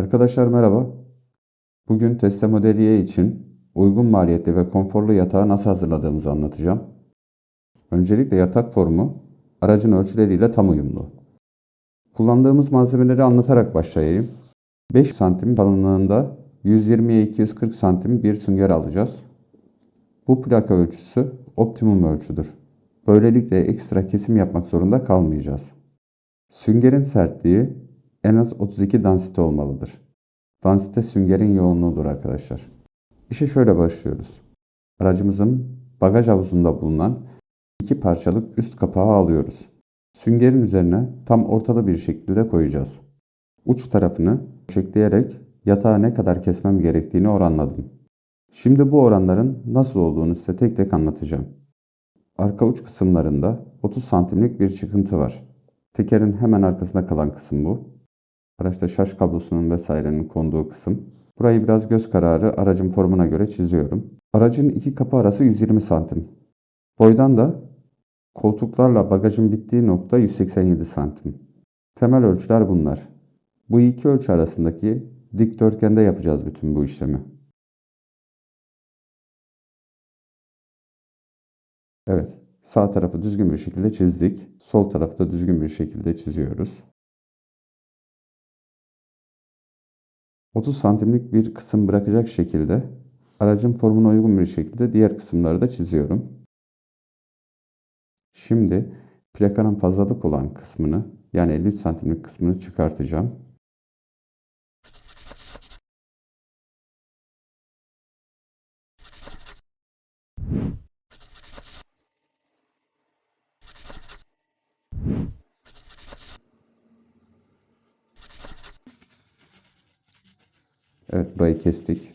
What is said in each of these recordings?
Arkadaşlar merhaba. Bugün Tesla Model Y için uygun maliyetli ve konforlu yatağı nasıl hazırladığımızı anlatacağım. Öncelikle yatak formu aracın ölçüleriyle tam uyumlu. Kullandığımız malzemeleri anlatarak başlayayım. 5 santim kalınlığında 120'ye 240 santim bir sünger alacağız. Bu plaka ölçüsü optimum ölçüdür. Böylelikle ekstra kesim yapmak zorunda kalmayacağız. Süngerin sertliği en az 32 densite olmalıdır. Densite süngerin yoğunluğudur arkadaşlar. İşe şöyle başlıyoruz. Aracımızın bagaj havuzunda bulunan iki parçalık üst kapağı alıyoruz. Süngerin üzerine tam ortada bir şekilde koyacağız. Uç tarafını çekleyerek yatağa ne kadar kesmem gerektiğini oranladım. Şimdi bu oranların nasıl olduğunu size tek tek anlatacağım. Arka uç kısımlarında 30 santimlik bir çıkıntı var. Tekerin hemen arkasında kalan kısım bu. Araçta şarj kablosunun vesairenin konduğu kısım. Burayı biraz göz kararı aracın formuna göre çiziyorum. Aracın iki kapı arası 120 santim. Boydan da koltuklarla bagajın bittiği nokta 187 santim. Temel ölçüler bunlar. Bu iki ölçü arasındaki dikdörtgende yapacağız bütün bu işlemi. Evet, sağ tarafı düzgün bir şekilde çizdik. Sol tarafı da düzgün bir şekilde çiziyoruz. 30 santimlik bir kısım bırakacak şekilde aracın formuna uygun bir şekilde diğer kısımları da çiziyorum. Şimdi plakanın fazlalık olan kısmını yani 53 santimlik kısmını çıkartacağım. Evet burayı kestik.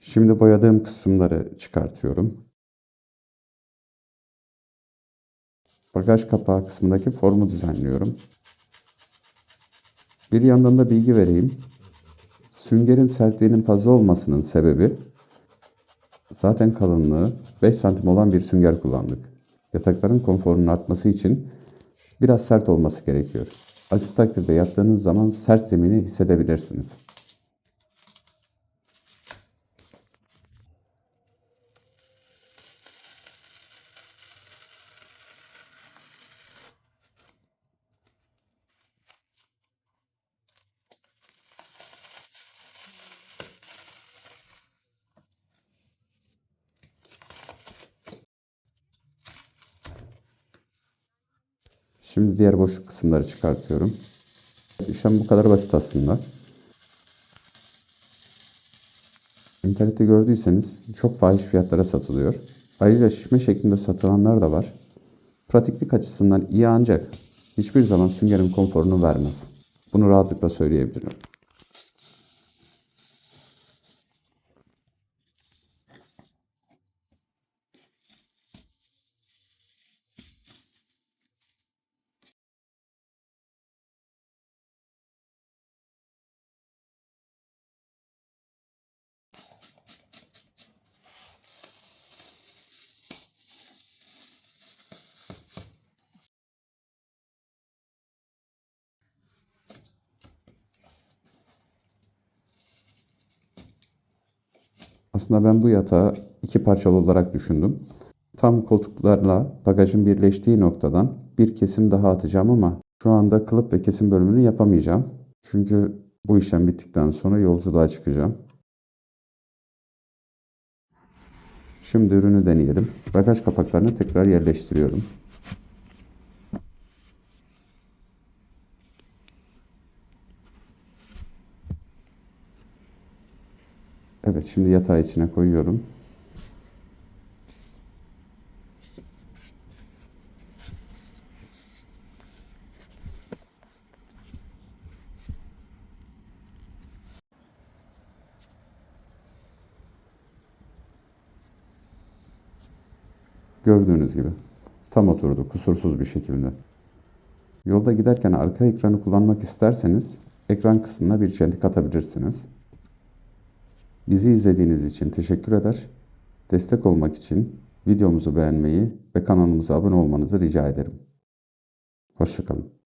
Şimdi boyadığım kısımları çıkartıyorum. Bagaj kapağı kısmındaki formu düzenliyorum. Bir yandan da bilgi vereyim. Süngerin sertliğinin fazla olmasının sebebi zaten kalınlığı 5 santim olan bir sünger kullandık. Yatakların konforunun artması için biraz sert olması gerekiyor. Aksi takdirde yattığınız zaman sert zemini hissedebilirsiniz. Şimdi diğer boşluk kısımları çıkartıyorum. İşlem bu kadar basit aslında. İnternette gördüyseniz çok fahiş fiyatlara satılıyor. Ayrıca şişme şeklinde satılanlar da var. Pratiklik açısından iyi ancak hiçbir zaman süngerin konforunu vermez. Bunu rahatlıkla söyleyebilirim. Aslında ben bu yatağı iki parçalı olarak düşündüm. Tam koltuklarla bagajın birleştiği noktadan bir kesim daha atacağım ama şu anda kılıp ve kesim bölümünü yapamayacağım. Çünkü bu işlem bittikten sonra yolculuğa çıkacağım. Şimdi ürünü deneyelim. Bagaj kapaklarını tekrar yerleştiriyorum. Evet, şimdi yatağı içine koyuyorum. Gördüğünüz gibi tam oturdu kusursuz bir şekilde. Yolda giderken arka ekranı kullanmak isterseniz ekran kısmına bir çentik atabilirsiniz. Bizi izlediğiniz için teşekkür eder. Destek olmak için videomuzu beğenmeyi ve kanalımıza abone olmanızı rica ederim. Hoşçakalın.